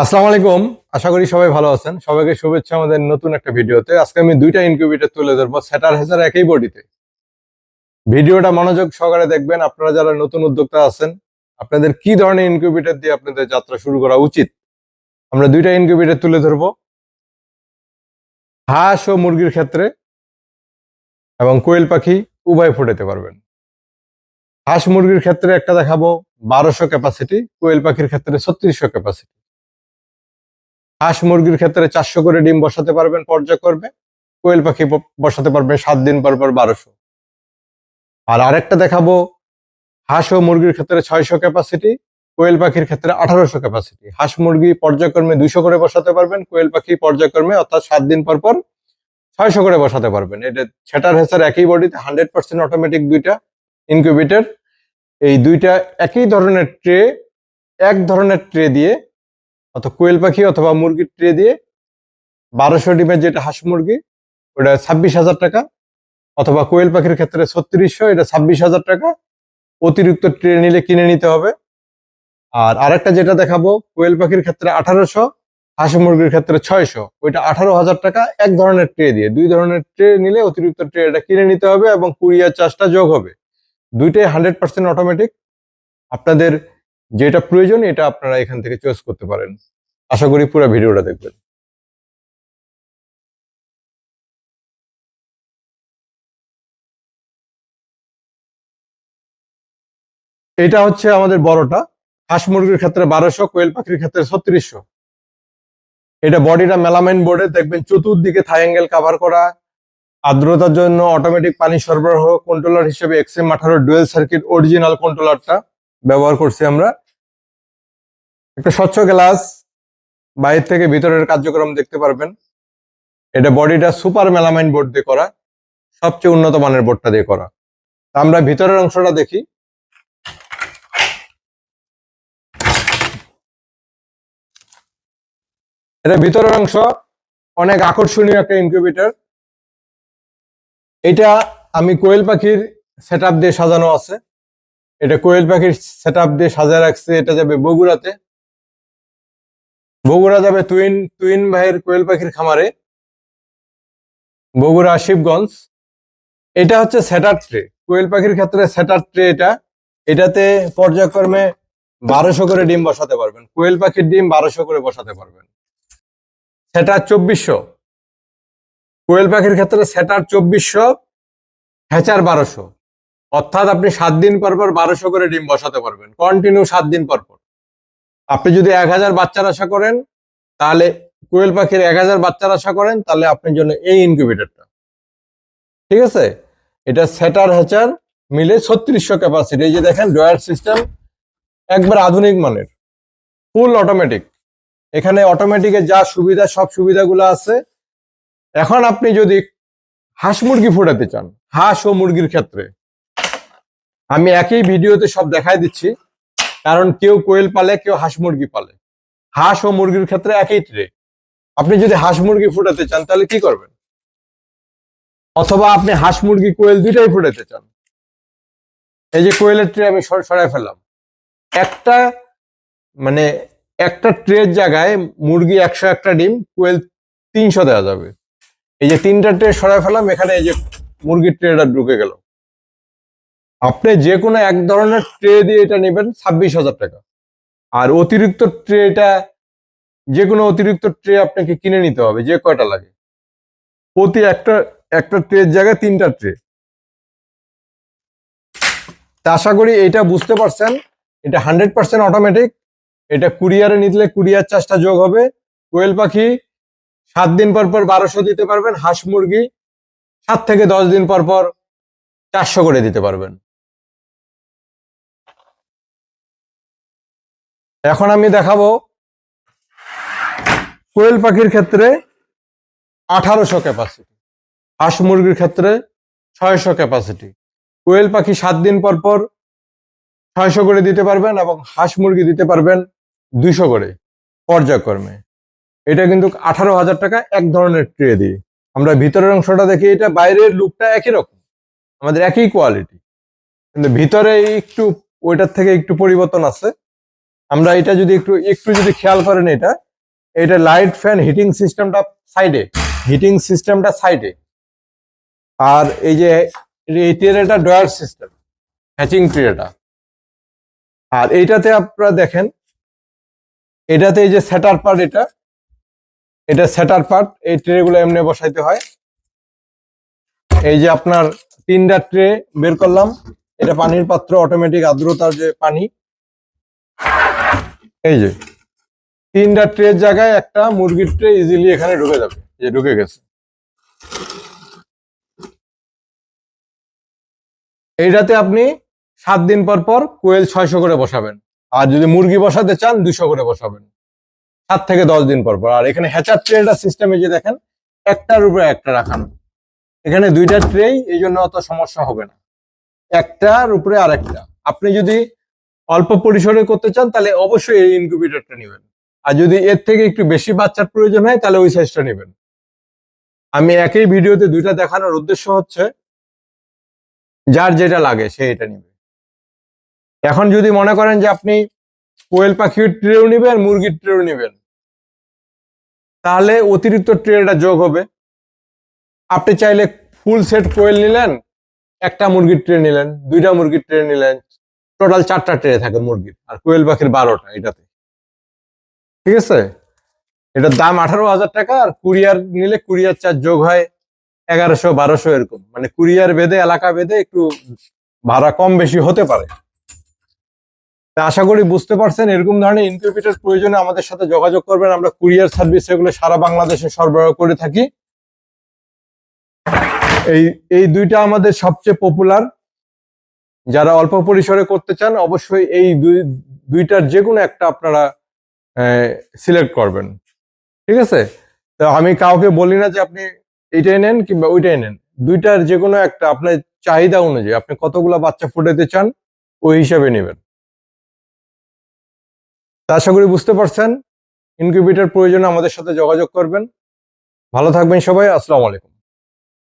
আসসালামু আলাইকুম। আশা করি সবাই ভালো আছেন। সবাইকে শুভেচ্ছা আমাদের নতুন একটা ভিডিওতে। আজকে আমি দুইটা ইনকিউবেটর তুলে ধরবো, সেটার হেসার একই বডিতে। ভিডিওটা মনোযোগ সহকারে দেখবেন। আপনারা যারা নতুন উদ্যোক্তা আছেন, আপনাদের কি ধরনের ইনকিউবেটর দিয়ে আপনাদের যাত্রা শুরু করা উচিত? আমরা দুইটা ইনকিউবেটর তুলে ধরবো। হাঁস ও মুরগির ক্ষেত্রে এবং কোয়েল পাখি উভয় ফুটাতে পারবেন। হাঁস মুরগির ক্ষেত্রে একটা দেখাবো, বারোশো ক্যাপাসিটি কোয়েল পাখির ক্ষেত্রে ছত্রিশশো ক্যাপাসিটি হাঁস মুরগির ক্ষেত্রে চারশো করে ডিম বসাতে পারবেন পর্যায়ক্রমে কোয়েল পাখি বসাতে পারবেন সাত দিন পর পর বারোশো। আর আরেকটা দেখাবো, হাঁস ও মুরগির ক্ষেত্রে ছয়শো ক্যাপাসিটি কোয়েল পাখির ক্ষেত্রে আঠারোশো ক্যাপাসিটি হাঁস মুরগি পর্যায়ক্রমে দুইশো করে বসাতে পারবেন, কোয়েল পাখি পর্যায়ক্রমে অর্থাৎ সাত দিন পর পর ছয়শো করে বসাতে পারবেন। এটা সেটার হেসার একই বডিতে হান্ড্রেড পার্সেন্ট অটোমেটিক দুইটা ইনকিউবেটর এই দুইটা একই ধরনের ট্রে এক ধরনের ট্রে দিয়ে অথবা কোয়েল পাখি অথবা মুরগির ট্রে দিয়ে বারোশো ডিমের যেটা হাঁস মুরগি, ওটা ছাব্বিশ হাজার টাকা। অথবা কোয়েল পাখির ক্ষেত্রে ছত্রিশশো, এটা ছাব্বিশ হাজার টাকা। অতিরিক্ত ট্রে নিলে কিনে নিতে হবে। আর আরেকটা যেটা দেখাবো, কোয়েল পাখির ক্ষেত্রে আঠারোশো, হাঁস মুরগির ক্ষেত্রে ছয়শো। ওইটা আঠারো হাজার টাকা এক ধরনের ট্রে দিয়ে। দুই ধরনের ট্রে নিলে অতিরিক্ত ট্রে এটা কিনে নিতে হবে এবং কুরিয়ার চার্জটা যোগ হবে। দুইটাই হান্ড্রেড পার্সেন্ট অটোমেটিক আপনাদের যেটা প্রয়োজন, এটা আপনারা এখান থেকে চয়েস করতে পারেন। আশা করি পুরো ভিডিওটা দেখবেন। এটা হচ্ছে আমাদের বড়টা। হাঁস মুরগির ক্ষেত্রে বারোশো, কোয়েল পাখির ক্ষেত্রে ছত্রিশশো। এটা বডিটা মেলামাইন বোর্ডে দেখবেন চতুর্দিকে থাই অ্যাঙ্গেল কাভার করা। আর্দ্রতার জন্য অটোমেটিক পানি সরবরাহ কন্ট্রোলার হিসেবে এক্সএম আঠারো ডুয়েল সার্কিট অরিজিনাল কন্ট্রোলারটা ব্যবহার করছি আমরা। একটা স্বচ্ছ গ্লাস বাইরে থেকে ভিতরের কার্যক্রম দেখতে পারবেন। এটা বডিটা সুপার মেলামাইন বোর্ড দিয়ে করা, সবচেয়ে উন্নত মানের বোর্ডটা দিয়ে করা। আমরা ভিতরের অংশটা দেখি। এটা ভিতরের অংশ, অনেক আকর্ষণীয় একটা ইনকিউবেটর এটা আমি কোয়েল পাখির সেট দিয়ে সাজানো আছে। এটা কোয়েল পাখির সেট দিয়ে সাজায় রাখছে, এটা যাবে বগুড়াতে। বগুড়া যাবে তুইন তুইন ভাইয়ের কোয়েল পাখির খামারে। বগুড়া শিবগঞ্জ। এটা হচ্ছে সেটার ট্রে কোয়েল পাখির ক্ষেত্রে সেটার ট্রে এটা। এটাতে পর্যায়ক্রমে বারোশো করে ডিম বসাতে পারবেন। কোয়েল পাখির ডিম বারোশো করে বসাতে পারবেন। সেটার চব্বিশশো। কোয়েল পাখির ক্ষেত্রে সেটার চব্বিশশো, হ্যাচার বারোশো। অর্থাৎ আপনি সাত দিন পর পর বারোশো করে ডিম বসাতে পারবেন। কন্টিনিউ সাত দিন পর পর। আপনি যদি এক হাজার বাচ্চার আশা করেন, তাহলে কোয়েল পাখির এক হাজার বাচ্চার আশা করেন, তাহলে আপনার জন্য এই ইনকিউবেটরটা ঠিক আছে? এটা সেটার হ্যাচার মিলে ছত্রিশশো ক্যাপাসিটি এই যে দেখেন ড্রয়ার সিস্টেম একবার আধুনিক মানের। ফুল অটোমেটিক এখানে অটোমেটিকের যা সুবিধা, সব সুবিধাগুলো আছে। এখন আপনি যদি হাঁস মুরগি ফোটাতে চান, হাঁস ও মুরগির ক্ষেত্রে আমি একই ভিডিওতে সব দেখাই দিচ্ছি। কারণ কেউ কোয়েল পালে, কেউ হাঁস মুরগি পালে। হাঁস ও মুরগির ক্ষেত্রে একই ট্রে আপনি যদি হাঁস মুরগি ফুটাতে চান, তাহলে কি করবেন? অথবা আপনি হাঁস মুরগি কোয়েল দুইটাই ফুটাতে চান। এই যে কোয়েলের ট্রে আমি সর- সরাই ফেললাম। একটা মানে একটা ট্রের জায়গায় মুরগি একশো একটা ডিম, কোয়েল তিনশো দেওয়া যাবে। এই যে তিনটা ট্রে সরাই ফেলাম এখানে এই যে মুরগির ট্রেটা ঢুকে গেল। আপনি যে কোনো এক ধরনের ট্রে দিয়ে এটা নেবেন ছাব্বিশ হাজার টাকা। আর অতিরিক্ত ট্রেটা যে কোনো অতিরিক্ত ট্রে আপনাকে কিনে নিতে হবে, যে কয়টা লাগে। প্রতি একটা একটা ট্রের জায়গায় তিনটা ট্রে তা আশা করি এটা বুঝতে পারছেন। এটা হান্ড্রেড পার্সেন্ট অটোমেটিক এটা কুরিয়ারে নিলে কুরিয়ার চার্জটা যোগ হবে। কোয়েল পাখি সাত দিন পর পর বারোশো দিতে পারবেন, হাঁস মুরগি সাত থেকে দশ দিন পর পর চারশো করে দিতে পারবেন। এখন আমি দেখাবো কোয়েল পাখির ক্ষেত্রে আঠারোশো ক্যাপাসিটি হাঁস মুরগির ক্ষেত্রে ছয়শো ক্যাপাসিটি কোয়েল পাখি সাত দিন পর পর ছয়শো করে দিতে পারবেন এবং হাঁস মুরগি দিতে পারবেন দুইশো করে পর্যায়ক্রমে। এটা কিন্তু আঠারো হাজার টাকা এক ধরনের ট্রে দিয়ে। আমরা ভিতরের অংশটা দেখি, এটা বাইরের লুকটা একই রকম। আমাদের একই কোয়ালিটি কিন্তু ভিতরে একটু, ওইটার থেকে একটু পরিবর্তন আছে। আমরা এটা যদি একটু একটু যদি খেয়াল করেন এটা এটা লাইট ফ্যান হিটিং সিস্টেমটা সাইডে হিটিং সিস্টেমটা সাইডে আর এই যে, এই ট্রেটা ডয়ার সিস্টেম হ্যাচিং ট্রেটা আর এইটাতে আপনারা দেখেন, এটাতে এই যে সেটার পার্ট এটা এটা সেটার পার্ট এই ট্রেগুলো এমনি বসাইতে হয়। এই যে আপনার তিনটা ট্রে বের করলাম, এটা পানির পাত্র অটোমেটিক আর্দ্রতার যে পানি এই যে, তিনটা ট্রের জায়গায় একটা মুরগির ট্রে ইজিলি এখানে ঢুকে যাবে যে ঢুকে গেছে। এইটাতে আপনি সাত দিন পর পর কোয়েল ছয়শো করে বসাবেন, আর যদি মুরগি বসাতে চান দুশো করে বসাবেন। সাত থেকে দশ দিন পর পর, আর এখানে হ্যাচার ট্রেটা সিস্টেমে যে দেখেন, একটার উপরে একটা রাখানো। এখানে দুইটা ট্রেই এই জন্য অত সমস্যা হবে না। একটার উপরে আর একটা আপনি যদি অল্প পরিসরে করতে চান, তাহলে অবশ্যই এই ইনকিউবেটরটা নেবেন। আর যদি এর থেকে একটু বেশি বাচ্চার প্রয়োজন হয়, তাহলে ওই সাইজটা নেবেন। আমি একই ভিডিওতে দুইটা দেখানোর উদ্দেশ্য হচ্ছে, যার যেটা লাগে সে এটা নিবে। এখন যদি মনে করেন যে আপনি কোয়েল পাখির ট্রেও নেবেন মুরগির ট্রেও নেবেন, তাহলে অতিরিক্ত ট্রেটা যোগ হবে। আপনি চাইলে ফুল সেট কোয়েল নিলেন, একটা মুরগির ট্রে নিলেন, দুইটা মুরগির ট্রে নিলেন টোটাল চারটা ট্রে থাকে মুরগির আর কোয়েল পাখির বারোটা এটাতে। ঠিক আছে? এটার দাম আঠারো হাজার টাকা আর কুরিয়ার নিলে কুরিয়ার চার্জ যোগ হয় এগারোশো, বারোশো এরকম। মানে কুরিয়ার বেঁধে, এলাকা বেঁধে একটু ভাড়া কম বেশি হতে পারে। আশা করি বুঝতে পারছেন, এরকম ধরনের ইনকিউবেটর প্রয়োজনে আমাদের সাথে যোগাযোগ করবেন। আমরা কুরিয়ার সার্ভিস এগুলো সারা বাংলাদেশে সরবরাহ করে থাকি। এই এই দুইটা আমাদের সবচেয়ে পপুলার যারা অল্প পরিসরে করতে চান, অবশ্যই এই দুই, দুইটার যে কোনো একটা আপনারা সিলেক্ট করবেন। ঠিক আছে? তো আমি কাউকে বলি না যে আপনি এইটাই নেন কিংবা ওইটাই নেন। দুইটার যে কোনো একটা আপনার চাহিদা অনুযায়ী, আপনি কতগুলো বাচ্চা ফুটাতে চান, ওই হিসাবে নেবেন। তা আশা করি বুঝতে পারছেন। ইনকিউবেটর প্রয়োজনে আমাদের সাথে যোগাযোগ করবেন। ভালো থাকবেন সবাই, আসসালামু আলাইকুম।